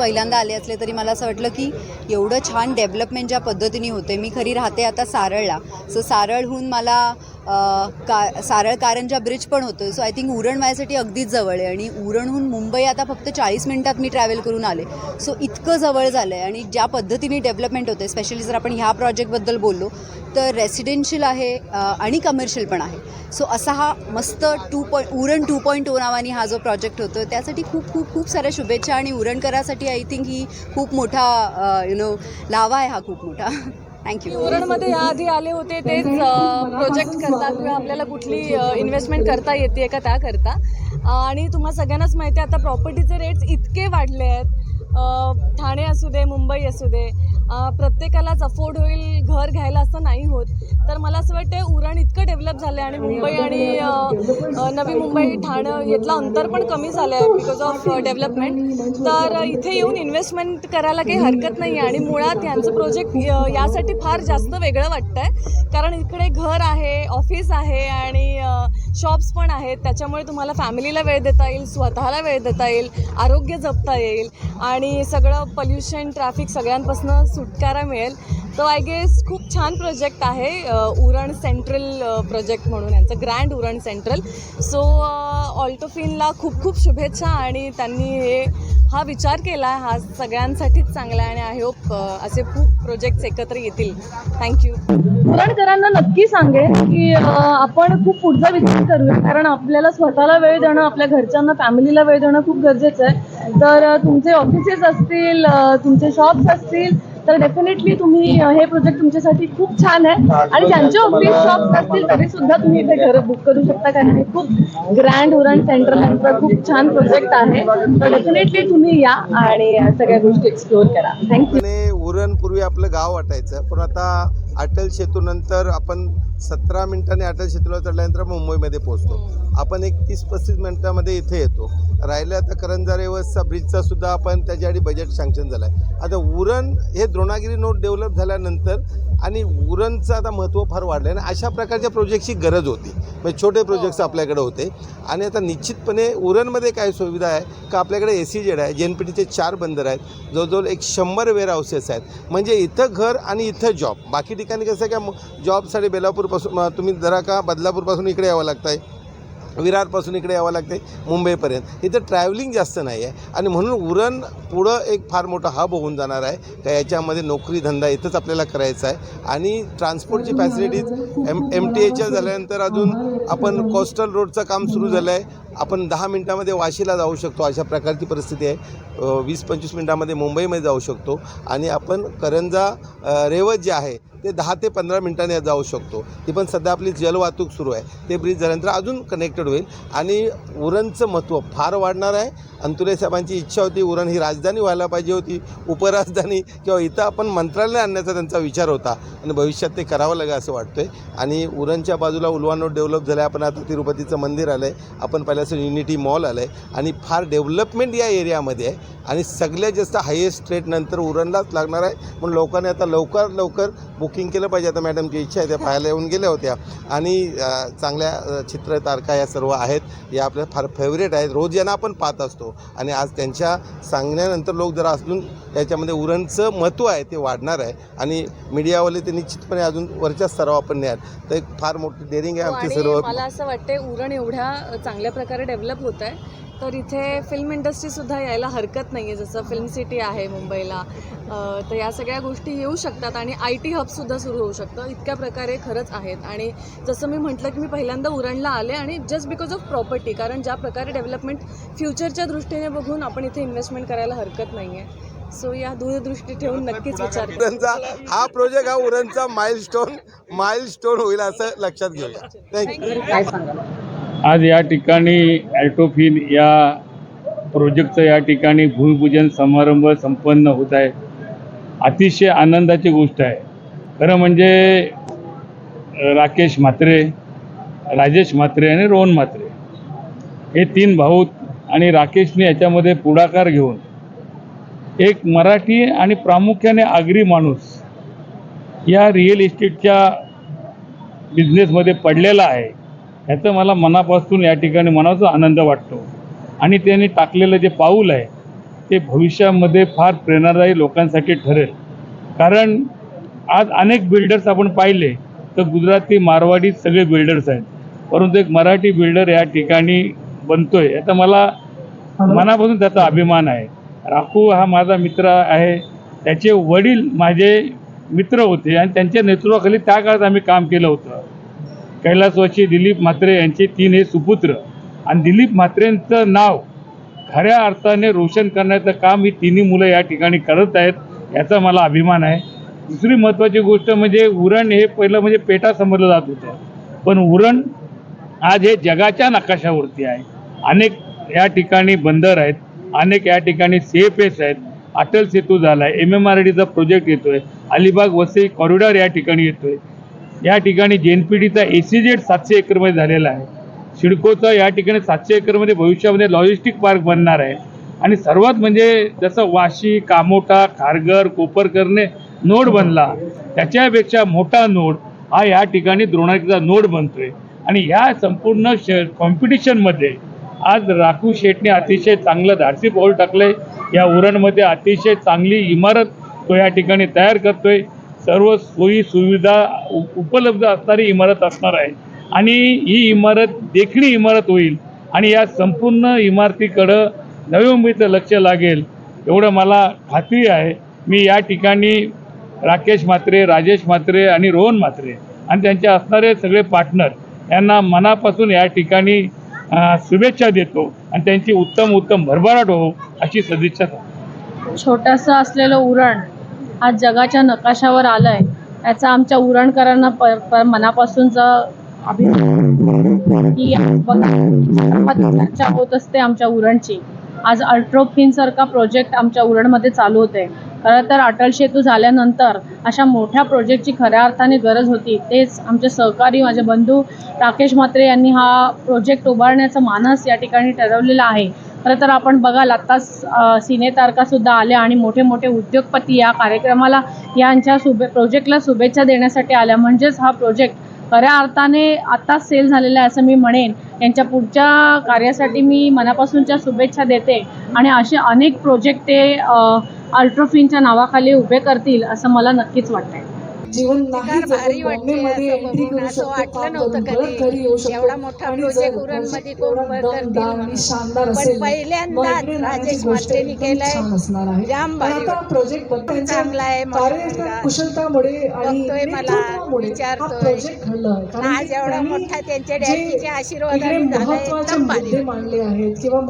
पहिल्यांदा आले असले तरी मला असं वाटलं की एवढं छान डेव्हलपमेंट ज्या पद्धतीने होते मी खरी राहते आता सारळला. सो सारळहून मला का सारळ कारंजा ब्रिज पण होतो सो आय थिंक उरण माझ्यासाठी अगदीच जवळ आहे. आणि उरणहून मुंबई आता फक्त चाळीस मिनिटात मी ट्रॅव्हल करून आले. सो इतकं जवळ झालं आहे आणि ज्या पद्धतीने डेव्हलपमेंट होते स्पेशली जर आपण ह्या प्रोजेक्टबद्दल बोललो तर रेसिडेन्शियल आहे आणि कमर्शियल पण आहे. सो असा हा मस्त two point Uran two point O नावाने हा जो प्रोजेक्ट होतो त्यासाठी खूप खूप खूप साऱ्या शुभेच्छा. आणि उरणकरासाठी आय थिंक ही खूप मोठा यु नो लावा आहे हा खूप मोठा. थँक्यू उरणमध्ये याआधी आले होते तेच प्रोजेक्ट करतात किंवा आपल्याला कुठली इन्व्हेस्टमेंट करता येते का त्याकरता. आणि तुम्हा सगळ्यांनाच माहिती आहे आता प्रॉपर्टीचे रेट्स इतके वाढले आहेत. ठाणे असू दे मुंबई असू दे प्रत्येकालाच अफोर्ड होईल घर घ्यायला असं नाही होत. तर मला असं वाटतं उरण इतकं डेव्हलप झालं आहे आणि मुंबई आणि नवी मुंबई ठाणं यातलं अंतर पण कमी झालं आहे बिकॉज ऑफ डेव्हलपमेंट तर इथे येऊन इन्व्हेस्टमेंट करायला काही हरकत नाही आहे आणि मुळात यांचं प्रोजेक्ट यासाठी फार जास्त वेगळं वाटतं आहे कारण इकडे घर आहे ऑफिस आहे आणि शॉप्स पण आहेत. त्याच्यामुळे तुम्हाला फॅमिलीला वेळ देता येईल स्वतःला वेळ देता येईल आरोग्य जपता येईल आणि सगळं पल्युशन ट्रॅफिक सगळ्यांपासून सुटकारा मिळेल. तो आय गेस खूप छान प्रोजेक्ट आहे उरण सेंट्रल प्रोजेक्ट म्हणून यांचं ग्रँड उरण सेंट्रल सो ऑल्टोफिनला खूप खूप शुभेच्छा आणि त्यांनी हे हा विचार केला हा सगळ्यांसाठीच चांगला आहे आणि आय होप असे खूप प्रोजेक्ट एकत्र येतील. थँक्यू पुरणकरांना नक्की सांगेन की आपण खूप पुढचा विचार करूया. कारण आपल्याला स्वतःला वेळ देणं आपल्या घरच्यांना फॅमिलीला वेळ देणं खूप गरजेचं आहे. तर तुमचे ऑफिसेस असतील तुमचे शॉप्स असतील तर डेफिनेटली तुम्ही हे प्रोजेक्ट तुमच्यासाठी खूप छान आहे. आणि ज्यांचे ऑफिस शॉप्स असतील तरी सुद्धा तुम्ही इथे घरं बुक करू शकता. कारण हे खूप ग्रँड उरण सेंट्रल यांचा खूप छान प्रोजेक्ट आहे. तर डेफिनेटली तुम्ही या आणि सगळ्या गोष्टी एक्सप्लोर करा. थँक्यू उरण पूर्वी आपलं गाव वाटायचं पण आता अटल सेतूनंतर आपण सतरा मिनिटांनी अटल सेतूला चढल्यानंतर मुंबईमध्ये पोहोचतो. आपण एक तीस पस्तीस मिनिटामध्ये इथे येतो. राहिलं आता करंजा रेवसचा ब्रिजचा सुद्धा आपण त्याच्यासाठी बजेट सँक्शन झालं आहे आता उरण हे द्रोणागिरी नोट डेव्हलप झाल्यानंतर आणि उरणचं आता महत्त्व फार वाढलं आहे आणि अशा प्रकारच्या प्रोजेक्टची गरज होती. म्हणजे छोटे प्रोजेक्ट्स आपल्याकडे होते. आणि आता निश्चितपणे उरणमध्ये काय सुविधा आहे का आपल्याकडे ए सी जेड आहे जे एन पी टीचे चार बंदर आहेत जवळजवळ एक शंभर वेअर हाऊसेस आहेत. म्हणजे इथं घर आणि इथं जॉब बाकी ठिकाणी कसं आहे का जॉबसाठी बेलापूरपासून तुम्ही जरा का बदलापूरपासून इकडे यावं लागतं आहे विरारपासून इकडे यावं लागते मुंबईपर्यंत. इथं ट्रॅव्हलिंग जास्त नाही आहे आणि म्हणून उरण पुढं एक फार मोठा हब होऊन जाणार आहे का याच्यामध्ये नोकरी धंदा इथंच आपल्याला करायचा आहे. आणि ट्रान्सपोर्टची फॅसिलिटीज एम एम टी एच्या झाल्यानंतर अजून आपण कोस्टल रोडचं काम सुरू झालं आहे आपण दहा मिनटामध्ये वाशीला जाऊ शकतो अशा प्रकारची परिस्थिती आहे. वीस पंचवीस मिनटामध्ये मुंबईमध्ये जाऊ शकतो आणि आपण करंजा रेवत जे आहे ते दहा ते पंधरा मिनटाने जाऊ शकतो. ती पण सध्या आपली जलवाहतूक सुरू आहे. ते ब्रिज झाल्यानंतर अजून कनेक्टेड होईल आणि उरणचं महत्त्व फार वाढणार आहे. अंतुले साहेबांची इच्छा होती उरण ही राजधानी व्हायला पाहिजे होती उपराजधानी किंवा इथं आपण मंत्रालय आणण्याचा त्यांचा विचार होता आणि भविष्यात ते करावं लागेल असं वाटतं आहे आणि उरणच्या बाजूला उलवानोट डेव्हलप झालं आहे आपण आता तिरुपतीचं मंदिर आलं आहे आपण पहिले असं युनिटी मॉल आलं आहे आणि फार डेव्हलपमेंट या एरियामध्ये आहे. आणि सगळ्यात जास्त हायेस्ट रेट नंतर उरणलाच लागणार आहे. म्हणून लोकांनी आता लवकर लवकर बुकिंग केलं पाहिजे. आता मॅडमची इच्छा आहे त्या पाहायला येऊन गेल्या होत्या. आणि चांगल्या चित्र तारखा या सर्व आहेत. या आपल्या फार फेवरेट आहेत. रोज यांना आपण पाहत असतो. आणि आज त्यांच्या सांगण्यानंतर लोक जरा अजून याच्यामध्ये उरणचं महत्त्व आहे ते वाढणार आहे. आणि मीडियावाले ते निश्चितपणे अजून वरच्या स्तरावर आपण न्याल. तर एक फार मोठी डेअरिंग आहे आमची आणि सर्व. मला असं वाटते उरण एवढ्या चांगल्या प्रकारे डेव्हलप होत आहे. तर इथे फिल्म इंडस्ट्रीसुद्धा यायला हरकत नाही आहे जसं फिल्म सिटी आहे मुंबईला अं, तर या सगळ्या गोष्टी येऊ शकतात आणि आय टी हबसुद्धा सुरू होऊ शकतं. इतक्या प्रकारे खरंच आहेत. आणि जसं मी म्हटलं की मी पहिल्यांदा उरणला आले आणि जस्ट बिकॉज ऑफ प्रॉपर्टी कारण ज्या प्रकारे डेव्हलपमेंट फ्युचरच्या दृष्टीने बघून आपण इथे इन्व्हेस्टमेंट करायला हरकत नाही आहे सो या दूरदृष्टी ठेवून नक्कीच विचार करा. उरणचा हा प्रोजेक्ट हा उरणचा माइलस्टोन माइलस्टोन होईल असं लक्षात घेऊया. थँक्यू आज या ठिकाणी ॲल्टोफिन या प्रोजेक्टचं या ठिकाणी भूमिपूजन समारंभ संपन्न होत आहे. अतिशय आनंदाची गोष्ट आहे. खरं म्हणजे राकेश म्हात्रे राजेश म्हात्रे आणि रोहन म्हात्रे हे तीन भाऊ आणि राकेशने याच्यामध्ये पुढाकार घेऊन एक मराठी आणि प्रामुख्याने आगरी माणूस या रिअल इस्टेटच्या बिझनेसमध्ये पडलेला आहे. ह्याचं मला मनापासून या ठिकाणी मनाचा आनंद वाटतो. आणि त्यांनी टाकलेलं जे पाऊल आहे ते भविष्यामध्ये फार प्रेरणादायी लोकांसाठी ठरेल. कारण आज अनेक बिल्डर्स आपण पाहिले तर गुजराती मारवाडी सगळे बिल्डर्स आहेत. परंतु एक मराठी बिल्डर या ठिकाणी बनतोय याचा मला मनापासून त्याचा अभिमान आहे. राखू हा माझा मित्र आहे त्याचे वडील माझे मित्र होते आणि त्यांच्या नेतृत्वाखाली त्या काळात आम्ही काम केलं होतं. कैलासवासी दिलीप म्हात्रे यांचे तीन हे सुपुत्र. आणि दिलीप म्हात्रेंचं नाव खऱ्या अर्थाने रोशन करण्याचं काम ही तिन्ही मुलं या ठिकाणी करत आहेत याचा मला अभिमान आहे. दुसरी महत्त्वाची गोष्ट म्हणजे उरण हे पहिलं म्हणजे पेटा समजलं जात होतं. पण उरण आज हे जगाच्या नकाशावरती आहे. अनेक या ठिकाणी बंदर आहेत अनेक या ठिकाणी सी एफ एस आहेत अटल सेतू झाला आहे एम एम आर डीचा प्रोजेक्ट येतो आहे अलिबाग वसई कॉरिडॉर या ठिकाणी येतो आहे या ठिकाणी जे एन पी डीचा ए सी जेड सातशे एकरमध्ये झालेला आहे. सिडकोचा या ठिकाणी सातशे एकरमध्ये भविष्यामध्ये लॉजिस्टिक पार्क बनणार आहे. आणि सर्वात म्हणजे जसं वाशी कामोठा खारघर कोपरकरने नोड बनला त्याच्यापेक्षा मोठा नोड हा या ठिकाणी द्रोणाचा नोड बनतोय. आणि या संपूर्ण श कॉम्पिटिशनमध्ये आज राखू शेटने अतिशय चांगलं धाडसी पाऊल टाकलंय. या उरणमध्ये अतिशय चांगली इमारत तो या ठिकाणी तयार करतोय. सर्व सोयी सुविधा उपलब्ध असणारी इमारत असणार आहे. आणि ही इमारत देखणी इमारत होईल. आणि या संपूर्ण इमारतीकडं नवी मुंबईचं लक्ष लागेल एवढं मला खात्री आहे. मी या ठिकाणी राकेश म्हात्रे राजेश म्हात्रे आणि रोहन म्हात्रे आणि त्यांचे असणारे सगळे पार्टनर यांना मनापासून या ठिकाणी शुभेच्छा देतो आणि त्यांची उत्तम उत्तम भरभराट हो अशी सदिच्छा सांगतो. छोटंसं असलेलं उरण आज जगाच्या नकाशावर आलंय याचा आमच्या उरणकरांना प प मनापासूनचा अभिमान. की बघा चर्चा होत असते आमच्या उरणची. आज अल्ट्रोफिन सारखा प्रोजेक्ट आमच्या उरणमध्ये चालू होते खरं तर अटल सेतू झाल्यानंतर अशा मोठ्या प्रोजेक्टची खऱ्या अर्थाने गरज होती. तेच आमचे सहकारी माझे बंधू राकेश म्हात्रे यांनी हा प्रोजेक्ट उभारण्याचा मानस या ठिकाणी ठरवलेला आहे. खरं तर आपण बघाल आत्ताच सिनेतारकासुद्धा सिने आल्या आणि मोठे मोठे उद्योगपती या कार्यक्रमाला यांच्या शुभे प्रोजेक्टला शुभेच्छा देण्यासाठी आल्या. म्हणजेच हा प्रोजेक्ट खऱ्या अर्थाने आत्ताच सेल झालेला आहे असं मी म्हणेन. यांच्या पुढच्या कार्यासाठी मी मनापासूनच्या शुभेच्छा देते आणि असे अनेक प्रोजेक्ट ते अल्ट्रोफिनच्या नावाखाली उभे करतील असं मला नक्कीच वाटतं जीवन नाही भारी वाटते असं वाटलं नव्हतं कधी. एवढा मोठा उरणमध्ये project कोण करतील पण पहिल्यांदाच राजेश एकदम केलंय. आहे जाम भारी. प्रोजेक्ट चांगला आहे, आणि बघतोय मला, विचारतोय. प्रोजेक्ट आज एवढा मोठा त्यांच्या डॅडीच्या आशीर्वादाने झालाय एकदम भारी मांडले आहेत किंवा